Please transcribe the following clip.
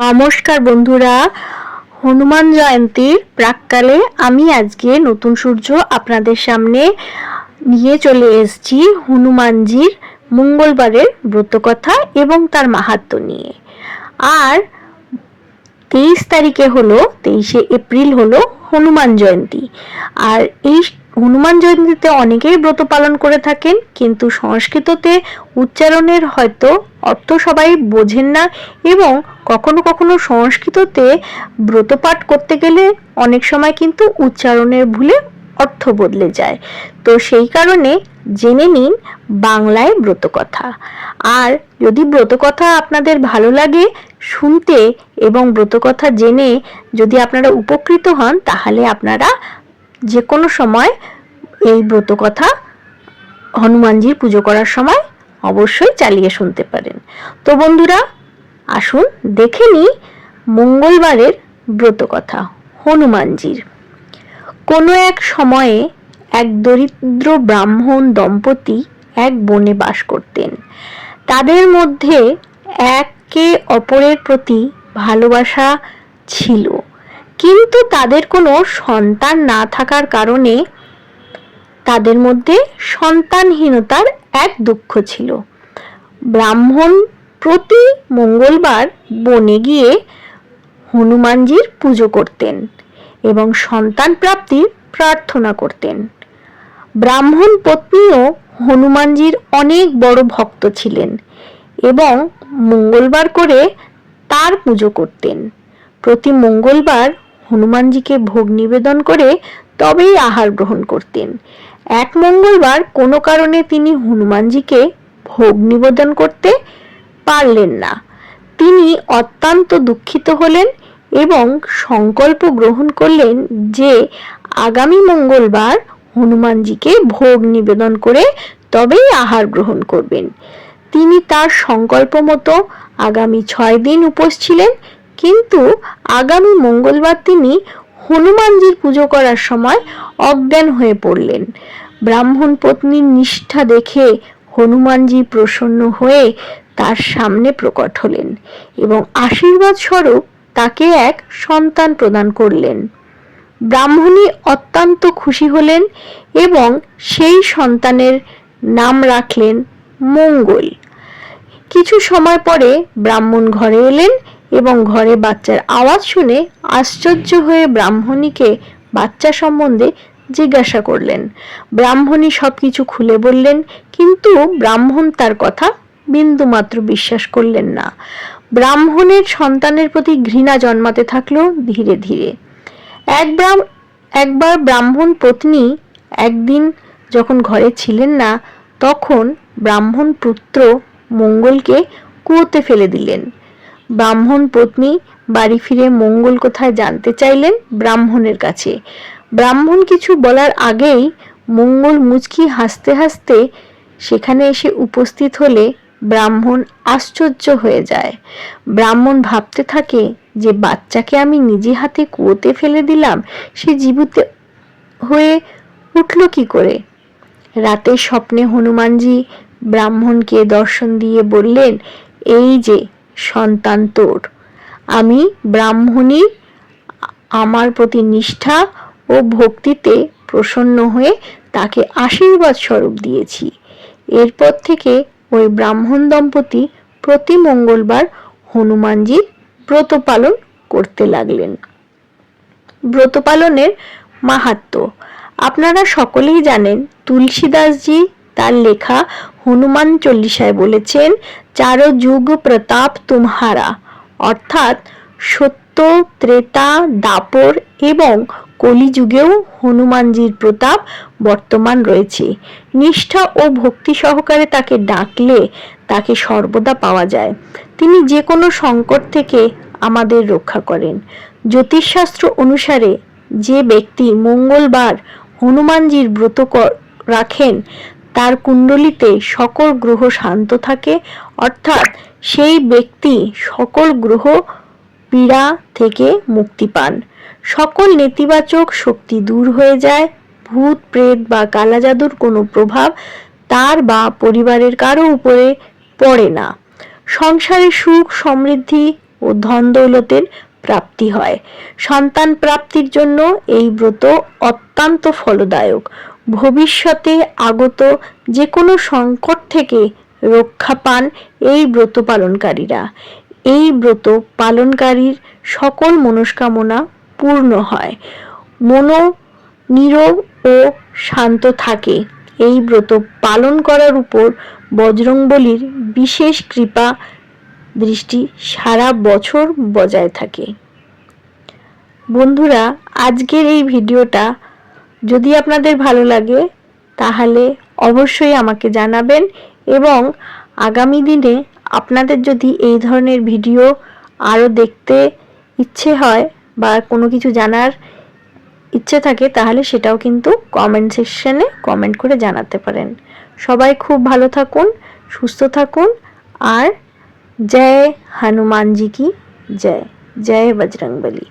নমস্কার বন্ধুরা। হনুমান জয়ন্তীর প্রাককালে আমি আজকে নতুন সূর্য আপনাদের সামনে নিয়ে চলে এসেছি হনুমানজির মঙ্গলবারের ব্রতকথা এবং তার মাহাত্ম্য নিয়ে। আর তেইশ তারিখে হলো, তেইশে এপ্রিল হলো হনুমান জয়ন্তী। আর এই হনুমান জয়ন্তীতে অনেকেই ব্রত পালন করে থাকেন, কিন্তু সংস্কৃততে উচ্চারণের হয়তো অর্থ সবাই বোঝেন না এবং কখনো কখনো সংস্কৃততে ব্রতপাঠ করতে গেলে অনেক সময় কিন্তু উচ্চারণের ভুলে অর্থ বদলে যায়। তো সেই কারণে জেনে নিন বাংলায় ব্রতকথা। আর যদি ব্রতকথা আপনাদের ভালো লাগে, শুনতে এবং ব্রতকথা জেনে যদি আপনারা উপকৃত হন, তাহলে আপনারা যে কোনো সময় এই ব্রত কথা হনুমানজির পুজো করার সময় অবশ্যই চালিয়ে শুনতে পারেন। তো বন্ধুরা, আসুন দেখে নিই মঙ্গলবারের ব্রত কথা হনুমানজির। কোনো এক সময়ে এক দরিদ্র ব্রাহ্মণ দম্পতি এক বনে বাস করতেন। তাদের মধ্যে একে অপরের প্রতি ভালোবাসা ছিল। কিন্তু তাদের কোনো সন্তান না থাকার কারণে তাদের মধ্যে সন্তানহীনতার এক দুঃখ ছিল। ব্রাহ্মণ প্রতি মঙ্গলবার বনে গিয়ে হনুমানজির পুজো করতেন এবং সন্তান প্রাপ্তির প্রার্থনা করতেন। ব্রাহ্মণ পত্নীও হনুমানজির অনেক বড় ভক্ত ছিলেন এবং মঙ্গলবার করে তার পুজো করতেন। প্রতি মঙ্গলবার হনুমানজিকে ভোগ নিবেদন করে তবেই আহার গ্রহণ করতেন। এক মঙ্গলবার কোনো কারণে তিনি হনুমানজিকে ভোগ নিবেদন করতে পারলেন না। তিনি অত্যন্ত দুঃখিত হলেন এবং সংকল্প গ্রহণ করলেন যে আগামী মঙ্গলবার হনুমানজিকে ভোগ নিবেদন করে তবেই আহার গ্রহণ করবেন। তিনি তার সংকল্প মতো আগামী ছয় দিন উপোস ছিলেন কিন্তু আগামী মঙ্গলবার তিনি হনুমানজির পুজো করার সময় অজ্ঞান হয়ে পড়লেন। ব্রাহ্মণ পত্নীর নিষ্ঠা দেখে হনুমানজি প্রসন্ন হয়ে তার সামনে প্রকট হলেন এবং আশীর্বাদ স্বরূপ তাকে এক সন্তান প্রদান করলেন। ব্রাহ্মণী অত্যন্ত খুশি হলেন এবং সেই সন্তানের নাম রাখলেন মঙ্গল। কিছু সময় পরে ব্রাহ্মণ ঘরে এলেন এবং ঘরে বাচ্চার আওয়াজ শুনে আশ্চর্য হয়ে ব্রাহ্মণীকে বাচ্চা সম্বন্ধে জিজ্ঞাসা করলেন। ব্রাহ্মণী সবকিছু খুলে বললেন, কিন্তু ব্রাহ্মণ তার কথা বিন্দুমাত্র বিশ্বাস করলেন না। ব্রাহ্মণের সন্তানের প্রতি ঘৃণা জন্মাতে থাকল ধীরে ধীরে। এক একবার ব্রাহ্মণ পত্নী একদিন যখন ঘরে ছিলেন না, তখন ব্রাহ্মণ পুত্র মঙ্গলকে কুয়োতে ফেলে দিলেন। ব্রাহ্মণ পত্নী বাড়ি ফিরে মঙ্গল কোথায় জানতে চাইলেন ব্রাহ্মণের কাছে। ব্রাহ্মণ কিছু বলার আগেই মঙ্গল মুচকি হাসতে হাসতে সেখানে এসে উপস্থিত হলে ব্রাহ্মণ আশ্চর্য হয়ে যায়। ব্রাহ্মণ ভাবতে থাকে যে বাচ্চাকে আমি নিজে হাতে কুয়োতে ফেলে দিলাম, সে জীবিত হয়ে উঠল কি করে? রাতের স্বপ্নে হনুমানজি ব্রাহ্মণকে দর্শন দিয়ে বললেন, এই যে সন্তান তোর। আমি ব্রাহ্মণী, আমার প্রতি নিষ্ঠা ও ভক্তিতে প্রসন্ন হয়ে তাকে আশীর্বাদ স্বরূপ দিয়েছি। এরপর থেকে ওই ব্রাহ্মণ দম্পতি প্রতি মঙ্গলবার হনুমানজির ব্রত পালন করতে লাগলেন। ব্রত পালনের মাহাত্ম। আপনারা সকলেই জানেন তুলসীদাসজি তার লেখা হনুমান চল্লিশায় বলেছেন চারো যুগ প্রতাপ তুমহারা। অর্থাৎ সত্য ত্রেতা দাপর এবং কলিযুগেও হনুমানজির প্রতাপ বর্তমান রয়েছে। নিষ্ঠা ও ভক্তি সহকারে তাকে ডাকলে তাকে সর্বদা পাওয়া যায়। তিনি যে কোনো সংকট থেকে আমাদের রক্ষা করেন। জ্যোতিষশাস্ত্র অনুসারে যে ব্যক্তি মঙ্গলবার হনুমানজির ব্রত রাখেন তার কুণ্ডলিতে সকল গ্রহ শান্ত থাকে, অর্থাৎ সেই ব্যক্তি সকল গ্রহ পীড়া থেকে মুক্তি পান। সকল নেতিবাচক শক্তি দূর হয়ে যায়, ভূত, প্রেত বা কালা জাদুর কোনো প্রভাব তার বা পরিবারের কারও উপরে পড়ে না। সংসারে সুখ, সমৃদ্ধি ও ধন দৌলতের প্রাপ্তি হয়। সন্তান প্রাপ্তির জন্য এই ব্রত অত্যন্ত ফলদায়ক। ভবিষ্যতে আগত যে কোনো সংকট থেকে রক্ষা পান এই ব্রত পালনকারীরা। এই ব্রত পালনকারীর সকল মনস্কামনা পূর্ণ হয়। মনো নীরব ও শান্ত থাকে। এই ব্রত পালন করার উপর বজরংবলীর বিশেষ কৃপা দৃষ্টি সারা বছর বজায় থাকে। বন্ধুরা, আজকের এই ভিডিওটা যদি আপনাদের ভালো লাগে, তাহলে অবশ্যই আমাকে জানাবেন এবং আগামী দিনে আপনাদের যদি এই ধরনের ভিডিও আরও দেখতে ইচ্ছে হয় বা কোনো কিছু জানার ইচ্ছে থাকে, তাহলে সেটাও কিন্তু কমেন্ট সেকশনে কমেন্ট করে জানাতে পারেন। সবাই খুব ভালো থাকুন, সুস্থ থাকুন, আর जय हनुमान जी की जय जय बजरंगबली।